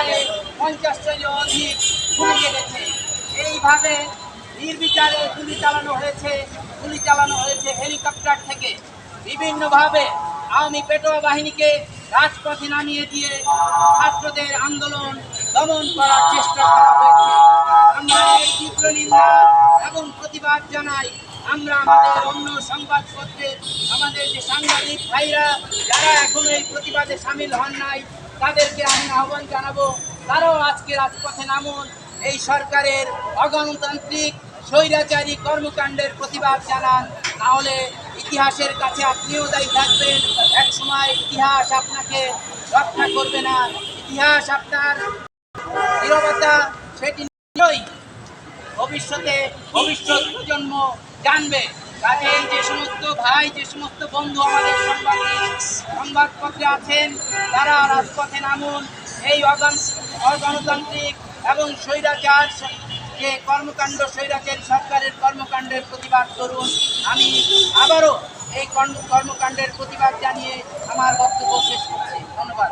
প্রায় পঞ্চাশ জনের অধিক গুলি লেগেছে এইভাবে নির্বিচারে গুলি চালানো হয়েছে, গুলি চালানো হয়েছে হেলিকপ্টার থেকে। বিভিন্নভাবে আওয়ামী পেটোয়া বাহিনীকে রাজপথে নামিয়ে দিয়ে ছাত্রদের আন্দোলন দমন করার চেষ্টা করা হয়েছে। আমরা এর তীব্র নিন্দা এবং প্রতিবাদ জানাই। আমরা আমাদের অন্য সংবাদপত্রে আমাদের যে সাংবাদিক ভাইরা, যারা এখনও এই প্রতিবাদে সামিল হন নাই তাদেরকে আমি আহ্বান জানাব, তারাও আজকে রাজপথে নামুন। এই সরকারের অগণতান্ত্রিক, স্বৈরাচারী কর্মকাণ্ডের প্রতিবাদ জানান। তাহলে ইতিহাসের কাছে আপনিও দায়ী থাকবেন। এক সময় ইতিহাস আপনাকে রক্ষা করবে না। ইতিহাস আপনার নীরবতা সেটি ভবিষ্যতে ভবিষ্যৎ প্রজন্ম জানবে। কাজে এই যে সমস্ত ভাই, যে সমস্ত বন্ধু আমাদের সংবাদে সংবাদপত্রে আছেন, তারা রাজপথে নামুন। এই অগণ- অগণতান্ত্রিক এবং স্বৈরাচার যে কর্মকাণ্ড, স্বৈরাচার সরকারের কর্মকাণ্ডের প্রতিবাদ করুন। আমি আবারও এই কর্ম- কর্মকাণ্ডের প্রতিবাদ জানিয়ে আমার বক্তব্য শেষ করছি। ধন্যবাদ।